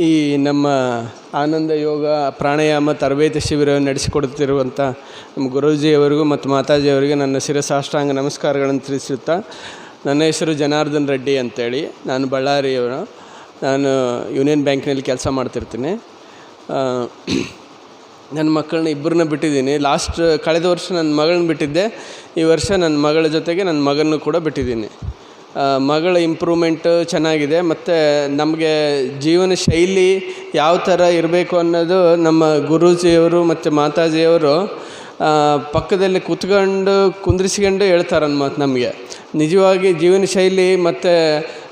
ಈ ನಮ್ಮ ಆನಂದ ಯೋಗ ಪ್ರಾಣಾಯಾಮ ತರಬೇತಿ ಶಿಬಿರವನ್ನು ನಡೆಸಿಕೊಡುತ್ತಿರುವಂಥ ನಮ್ಮ ಗುರೂಜಿಯವರಿಗೂ ಮತ್ತು ಮಾತಾಜಿಯವರಿಗೆ ನನ್ನ ಶಿರಸಾಷ್ಟಾಂಗ ನಮಸ್ಕಾರಗಳನ್ನು ತಿಳಿಸುತ್ತಾ, ನನ್ನ ಹೆಸರು ಜನಾರ್ದನ್ ರೆಡ್ಡಿ ಅಂತೇಳಿ. ನಾನು ಬಳ್ಳಾರಿಯವರು. ನಾನು ಯೂನಿಯನ್ ಬ್ಯಾಂಕ್ನಲ್ಲಿ ಕೆಲಸ ಮಾಡ್ತಿರ್ತೀನಿ. ನನ್ನ ಮಕ್ಕಳನ್ನ ಇಬ್ಬರನ್ನ ಬಿಟ್ಟಿದ್ದೀನಿ. ಲಾಸ್ಟ್, ಕಳೆದ ವರ್ಷ ನನ್ನ ಮಗಳನ್ನ ಬಿಟ್ಟಿದ್ದೆ. ಈ ವರ್ಷ ನನ್ನ ಮಗಳ ಜೊತೆಗೆ ನನ್ನ ಮಗನೂ ಕೂಡ ಬಿಟ್ಟಿದ್ದೀನಿ. ಮಗಳ ಇಂಪ್ರೂವ್ಮೆಂಟು ಚೆನ್ನಾಗಿದೆ. ಮತ್ತು ನಮಗೆ ಜೀವನ ಶೈಲಿ ಯಾವ ಥರ ಇರಬೇಕು ಅನ್ನೋದು ನಮ್ಮ ಗುರೂಜಿಯವರು ಮತ್ತು ಮಾತಾಜಿಯವರು ಪಕ್ಕದಲ್ಲಿ ಕೂತ್ಕೊಂಡು ಕುಂದ್ರಿಸ್ಕೊಂಡು ಹೇಳ್ತಾರೆ ಅನ್ಮಾತು ನಮಗೆ. ನಿಜವಾಗಿ ಜೀವನ ಶೈಲಿ ಮತ್ತು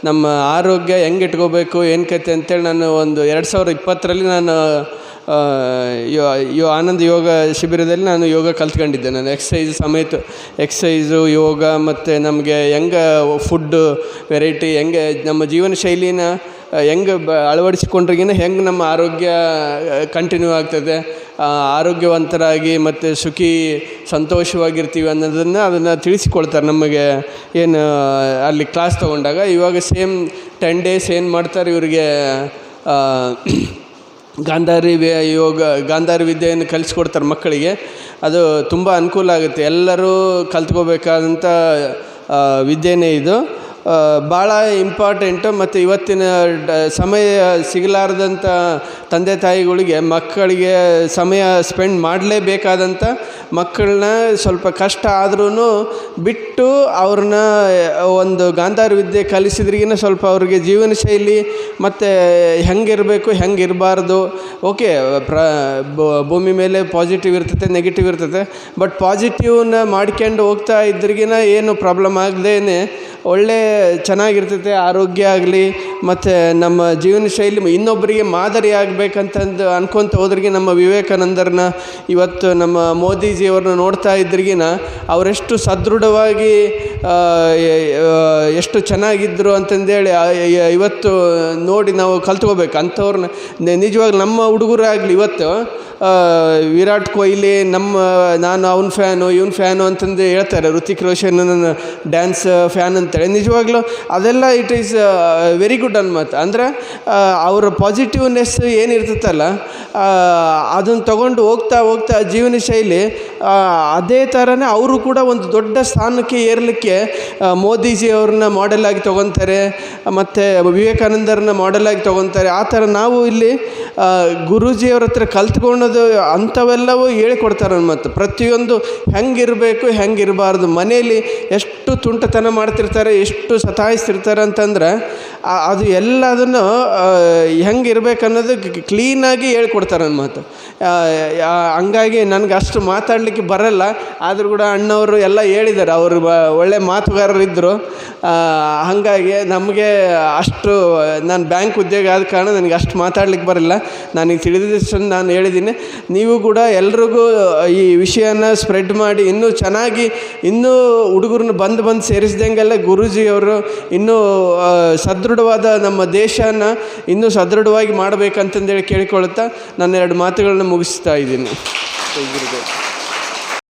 ನಮ್ಮ ಆರೋಗ್ಯ ಹೆಂಗೆ ಇಟ್ಕೋಬೇಕು, ಏನು ಕತೆ ಅಂತೇಳಿ ನಾನು ಒಂದು ಎರಡು ಸಾವಿರದ ಇಪ್ಪತ್ತರಲ್ಲಿ ನಾನು ಯೋ ಯೋ, ಆನಂದ್ ಯೋಗ ಶಿಬಿರದಲ್ಲಿ ನಾನು ಯೋಗ ಕಲ್ತ್ಕೊಂಡಿದ್ದೆ. ನಾನು ಎಕ್ಸಸೈಸ್ ಸಮೇತ ಎಕ್ಸಸೈಸು ಯೋಗ ಮತ್ತು ನಮಗೆ ಹೆಂಗೆ ಫುಡ್ಡು ವೆರೈಟಿ ಹೆಂಗೆ ನಮ್ಮ ಜೀವನ ಶೈಲಿನ, ಹೆಂಗೆ ಬ, ಅಳವಡಿಸಿಕೊಂಡ್ರಿಗಿನ ಹೆಂಗೆ ನಮ್ಮ ಆರೋಗ್ಯ ಕಂಟಿನ್ಯೂ ಆಗ್ತದೆ. ಆರೋಗ್ಯವಂತರಾಗಿ ಮತ್ತು ಸುಖಿ, ಸಂತೋಷವಾಗಿರ್ತೀವಿ ಅನ್ನೋದನ್ನು ಅದನ್ನು ತಿಳಿಸಿಕೊಳ್ತಾರೆ ನಮಗೆ. ಏನು, ಅಲ್ಲಿ ಕ್ಲಾಸ್ ತೊಗೊಂಡಾಗ ಇವಾಗ ಸೇಮ್ ಟೆನ್ ಡೇಸ್ ಏನು ಮಾಡ್ತಾರೆ ಇವರಿಗೆ ಗಾಂಧಾರಿ ವಿ ಯೋಗ, ಗಾಂಧಾರಿ ವಿದ್ಯೆಯನ್ನು ಕಲಿಸ್ಕೊಡ್ತಾರೆ ಮಕ್ಕಳಿಗೆ. ಅದು ತುಂಬ ಅನುಕೂಲ ಆಗುತ್ತೆ. ಎಲ್ಲರೂ ಕಲ್ತ್ಕೋಬೇಕಾದಂಥ ವಿದ್ಯೆಯೇ ಇದು. ಭಾಳ ಇಂಪಾರ್ಟೆಂಟು ಮತ್ತು ಇವತ್ತಿನ ಡ, ಸಮಯ ಸಿಗಲಾರ್ದಂಥ ತಂದೆ ತಾಯಿಗಳಿಗೆ ಮಕ್ಕಳಿಗೆ ಸಮಯ ಸ್ಪೆಂಡ್ ಮಾಡಲೇಬೇಕಾದಂಥ ಮಕ್ಕಳನ್ನ ಸ್ವಲ್ಪ ಕಷ್ಟ ಆದ್ರೂ ಬಿಟ್ಟು ಅವ್ರನ್ನ ಒಂದು ಗಾಂಧಾರ ವಿದ್ಯೆ ಕಲಿಸಿದ್ರಿಗಿನ ಸ್ವಲ್ಪ ಅವ್ರಿಗೆ ಜೀವನ ಶೈಲಿ ಮತ್ತು ಹೆಂಗಿರಬೇಕು, ಹೆಂಗಿರಬಾರ್ದು. ಓಕೆ ಪ್ರ ಭೂಮಿ ಮೇಲೆ ಪಾಸಿಟಿವ್ ಇರ್ತದೆ ನೆಗೆಟಿವ್ ಇರ್ತದೆ ಬಟ್ ಪಾಸಿಟಿವ್ನ ಮಾಡ್ಕೊಂಡು ಹೋಗ್ತಾ ಇದ್ರಿಗಿನ ಏನು ಪ್ರಾಬ್ಲಮ್ ಆಗದೇನೆ ಒಳ್ಳೆ ಚೆನ್ನಾಗಿರ್ತೈತೆ, ಆರೋಗ್ಯ ಆಗಲಿ, ಮತ್ತು ನಮ್ಮ ಜೀವನ ಶೈಲಿ, ಇನ್ನೊಬ್ಬರಿಗೆ ಮಾದರಿ ಆಗಬೇಕಂತಂದು ಅನ್ಕೊತ ಹೋದ್ರಿಗೆ ನಮ್ಮ ವಿವೇಕಾನಂದರನ್ನ ಇವತ್ತು ನಮ್ಮ ಮೋದಿಜಿಯವ್ರನ್ನ ನೋಡ್ತಾ ಇದ್ರಿಗಿನ ಅವರೆಷ್ಟು ಸದೃಢವಾಗಿ ಎಷ್ಟು ಚೆನ್ನಾಗಿದ್ದರು ಅಂತಂದೇಳಿ ಇವತ್ತು ನೋಡಿ ನಾವು ಕಲ್ತ್ಕೋಬೇಕು. ಅಂಥವ್ರನ್ನ ನಿಜವಾಗ್ಲೂ ನಮ್ಮ ಹುಡುಗರಾಗಲಿ ಇವತ್ತು ವಿರಾಟ್ ಕೊಹ್ಲಿ ನಮ್ಮ, ನಾನು ಅವ್ನ ಫ್ಯಾನು, ಇವ್ನ ಫ್ಯಾನು ಅಂತಂದು ಹೇಳ್ತಾರೆ. ಋತಿಕ್ ರೋಷನ್ ನನ್ನ ಡ್ಯಾನ್ಸ್ ಫ್ಯಾನ್ ಅಂತೇಳಿ ನಿಜವಾಗ್ಲೂ ಅದೆಲ್ಲ ಇಟ್ ಈಸ್ ವೆರಿ ಗುಡ್ ಅನ್ಮತ್. ಅಂದರೆ ಅವರ ಪಾಸಿಟಿವ್ನೆಸ್ ಏನಿರ್ತೈತಲ್ಲ ಅದನ್ನು ತೊಗೊಂಡು ಹೋಗ್ತಾ ಹೋಗ್ತಾ ಜೀವನ ಶೈಲಿ ಅದೇ ಥರನೇ ಅವರು ಕೂಡ ಒಂದು ದೊಡ್ಡ ಸ್ಥಾನಕ್ಕೆ ಏರಲಿಕ್ಕೆ ಮೋದಿಜಿ ಅವ್ರನ್ನ ಮಾಡೆಲ್ ಆಗಿ ತೊಗೊತಾರೆ, ಮತ್ತು ವಿವೇಕಾನಂದರನ್ನ ಮಾಡೆಲ್ ಆಗಿ ತೊಗೊತಾರೆ. ಆ ಥರ ನಾವು ಇಲ್ಲಿ ಗುರೂಜಿಯವ್ರ ಹತ್ರ ಕಲ್ತ್ಕೊಳ್ಳೋದು ಅಂಥವೆಲ್ಲವೂ ಹೇಳಿಕೊಡ್ತಾರೆ ಮತ್ತು ಪ್ರತಿಯೊಂದು ಹೆಂಗಿರಬೇಕು ಹೆಂಗಿರಬಾರ್ದು. ಮನೆಯಲ್ಲಿ ಎಷ್ಟು ತುಂಟತನ ಮಾಡ್ತಿರ್ತಾರೆ ಎಷ್ಟು ಸತಾಯಿಸ್ತಿರ್ತಾರೆ ಅಂತಂದ್ರೆ ಅದು ಎಲ್ಲದನ್ನು ಹೆಂಗಿರ್ಬೇಕು ಅನ್ನೋದು ಕ್ಲೀನಾಗಿ ಹೇಳ್ಕೊಡ್ತಾರೆ ನನ್ನ ಮಾತು. ಹಂಗಾಗಿ ನನಗೆ ಅಷ್ಟು ಮಾತಾಡಲಿಕ್ಕೆ ಬರಲ್ಲ. ಆದರೂ ಕೂಡ ಅಣ್ಣವರು ಎಲ್ಲ ಹೇಳಿದ್ದಾರೆ ಅವರು ಬ ಒಳ್ಳೆ ಮಾತುಗಾರರಿದ್ದರು ಹಾಗಾಗಿ ನಮಗೆ ಅಷ್ಟು ನಾನು ಬ್ಯಾಂಕ್ ಉದ್ಯೋಗ ಆದ ಕಾರಣ ನನಗೆ ಅಷ್ಟು ಮಾತಾಡ್ಲಿಕ್ಕೆ ಬರಲ್ಲ. ನನಗೆ ತಿಳಿದಿದ್ದಷ್ಟು ನಾನು ಹೇಳಿದ್ದೀನಿ ನೀವು ಕೂಡ ಎಲ್ರಿಗೂ ಈ ವಿಷಯನ ಸ್ಪ್ರೆಡ್ ಮಾಡಿ ಇನ್ನೂ ಚೆನ್ನಾಗಿ ಇನ್ನೂ ಹುಡುಗರನ್ನ ಬಂದು ಬಂದು ಸೇರಿಸ್ದಂಗೆಲ್ಲ ಗುರೂಜಿಯವರು ಇನ್ನೂ ಆ, ಸದೃಢವಾದ ನಮ್ಮ ದೇಶನ ಇನ್ನೂ ಸದೃಢವಾಗಿ ಮಾಡಬೇಕಂತಂದೇಳಿ ಕೇಳಿಕೊಳ್ಳುತ್ತಾ ನನ್ನ ಎರಡು ಮಾತುಗಳನ್ನ ಮುಗಿಸ್ತಾ ಇದ್ದೀನಿ.